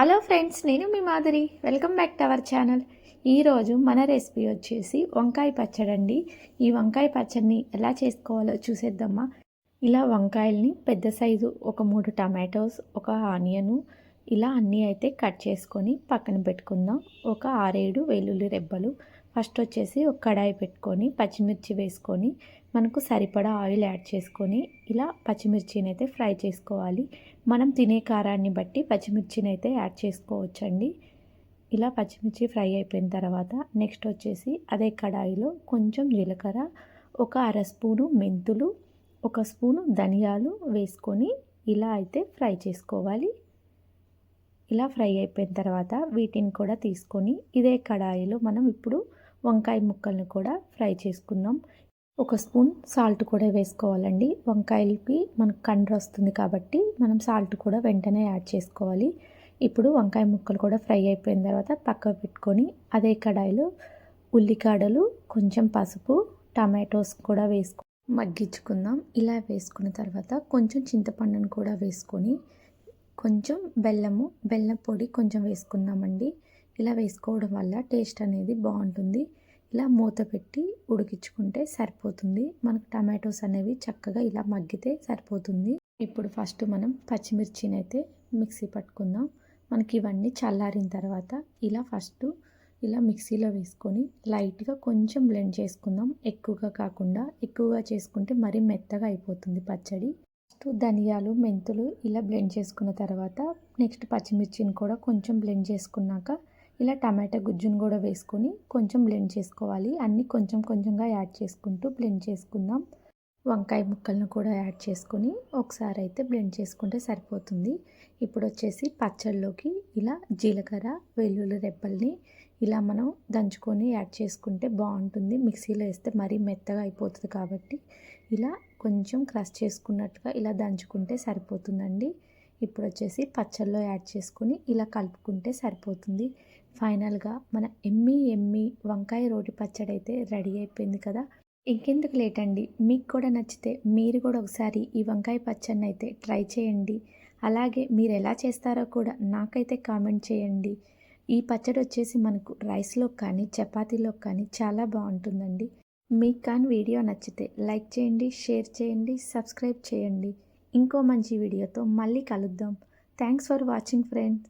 Hello friends నేను మీ Madhuri. Welcome back to our channel. ఈరోజు మన రెసిపీ వచ్చేసి వంకాయ పచ్చడి అండి. ఈ వంకాయ పచ్చడిని ఎలా చేసుకోవాలో చూసేద్దామా? ఇలా వంకాయల్ని పెద్ద సైజు ఒక మూడు టమాటోస్ ఒక ఆనియను ఇలా అన్నీ అయితే కట్ చేసుకొని పక్కన పెట్టుకుందాం. ఒక ఆరేడు వెల్లుల్లి రెబ్బలు ఫస్ట్ వచ్చేసి ఒక కడాయి పెట్టుకొని పచ్చిమిర్చి వేసుకొని మనకు సరిపడా ఆయిల్ యాడ్ చేసుకొని ఇలా పచ్చిమిర్చిని అయితే ఫ్రై చేసుకోవాలి. మనం తినే కారాన్ని బట్టి పచ్చిమిర్చిని అయితే యాడ్ చేసుకోవచ్చండి. ఇలా పచ్చిమిర్చి ఫ్రై అయిపోయిన తర్వాత నెక్స్ట్ వచ్చేసి అదే కడాయిలో కొంచెం జీలకర్ర ఒక అర స్పూను మెంతులు ఒక స్పూను ధనియాలు వేసుకొని ఇలా అయితే ఫ్రై చేసుకోవాలి. ఇలా ఫ్రై అయిపోయిన తర్వాత వీటిని కూడా తీసుకొని ఇదే కడాయిలో మనం ఇప్పుడు వంకాయ ముక్కల్ని కూడా ఫ్రై చేసుకుందాం. ఒక స్పూన్ సాల్ట్ కూడా వేసుకోవాలండి. వంకాయలకి మనకు కండ్ర వస్తుంది కాబట్టి మనం సాల్ట్ కూడా వెంటనే యాడ్ చేసుకోవాలి. ఇప్పుడు వంకాయ ముక్కలు కూడా ఫ్రై అయిపోయిన తర్వాత పక్కకు పెట్టుకొని అదే కడాయిలో ఉల్లికాడలు కొంచెం పసుపు టమాటోస్ కూడా వేసుకు మగ్గించుకుందాం. ఇలా వేసుకున్న తర్వాత కొంచెం చింతపండును కూడా వేసుకొని కొంచెం బెల్లము బెల్లం పొడి కొంచెం వేసుకుందామండి. ఇలా వేసుకోవడం వల్ల టేస్ట్ అనేది బాగుంటుంది. ఇలా మూత పెట్టి ఉడికించుకుంటే సరిపోతుంది. మనకు టమాటోస్ అనేవి చక్కగా ఇలా మగ్గితే సరిపోతుంది. ఇప్పుడు ఫస్ట్ మనం పచ్చిమిర్చిని అయితే మిక్సీ పట్టుకుందాం. మనకి ఇవన్నీ చల్లారిన తర్వాత ఇలా ఫస్ట్ ఇలా మిక్సీలో వేసుకొని లైట్గా కొంచెం బ్లెండ్ చేసుకుందాం. ఎక్కువగా కాకుండా ఎక్కువగా చేసుకుంటే మరీ మెత్తగా అయిపోతుంది పచ్చడి. ఫస్ట్ ధనియాలు మెంతులు ఇలా బ్లెండ్ చేసుకున్న తర్వాత నెక్స్ట్ పచ్చిమిర్చిని కూడా కొంచెం బ్లెండ్ చేసుకున్నాక ఇలా టమాటా గుజ్జును కూడా వేసుకొని కొంచెం బ్లెండ్ చేసుకోవాలి. అన్నీ కొంచెం కొంచెంగా యాడ్ చేసుకుంటూ బ్లెండ్ చేసుకుందాం. వంకాయ ముక్కలను కూడా యాడ్ చేసుకొని ఒకసారి అయితే బ్లెండ్ చేసుకుంటే సరిపోతుంది. ఇప్పుడు వచ్చేసి పచ్చళ్ళలోకి ఇలా జీలకర్ర వెల్లుల్లి రెబ్బల్ని ఇలా మనం దంచుకొని యాడ్ చేసుకుంటే బాగుంటుంది. మిక్సీలో వేస్తే మరీ మెత్తగా అయిపోతుంది కాబట్టి ఇలా కొంచెం క్రష్ చేసుకున్నట్టుగా ఇలా దంచుకుంటే సరిపోతుందండి. ఇప్పుడు వచ్చేసి పచ్చళ్ళలో యాడ్ చేసుకొని ఇలా కలుపుకుంటే సరిపోతుంది. ఫైనల్గా మన ఎమ్మి ఎమ్మి వంకాయ రోటి పచ్చడి అయితే రెడీ అయిపోయింది కదా. ఇంకెందుకు లేట్ అండి? మీకు కూడా నచ్చితే మీరు కూడా ఒకసారి ఈ వంకాయ పచ్చడిని అయితే ట్రై చేయండి. అలాగే మీరు ఎలా చేస్తారో కూడా నాకైతే కామెంట్ చేయండి. ఈ పచ్చడి వచ్చేసి మనకు రైస్లో కానీ చపాతీలో కానీ చాలా బాగుంటుందండి. మీకు కానీ వీడియో నచ్చితే లైక్ చేయండి షేర్ చేయండి సబ్స్క్రైబ్ చేయండి. ఇంకో మంచి వీడియోతో మళ్ళీ కలుద్దాం. Thanks for watching friends.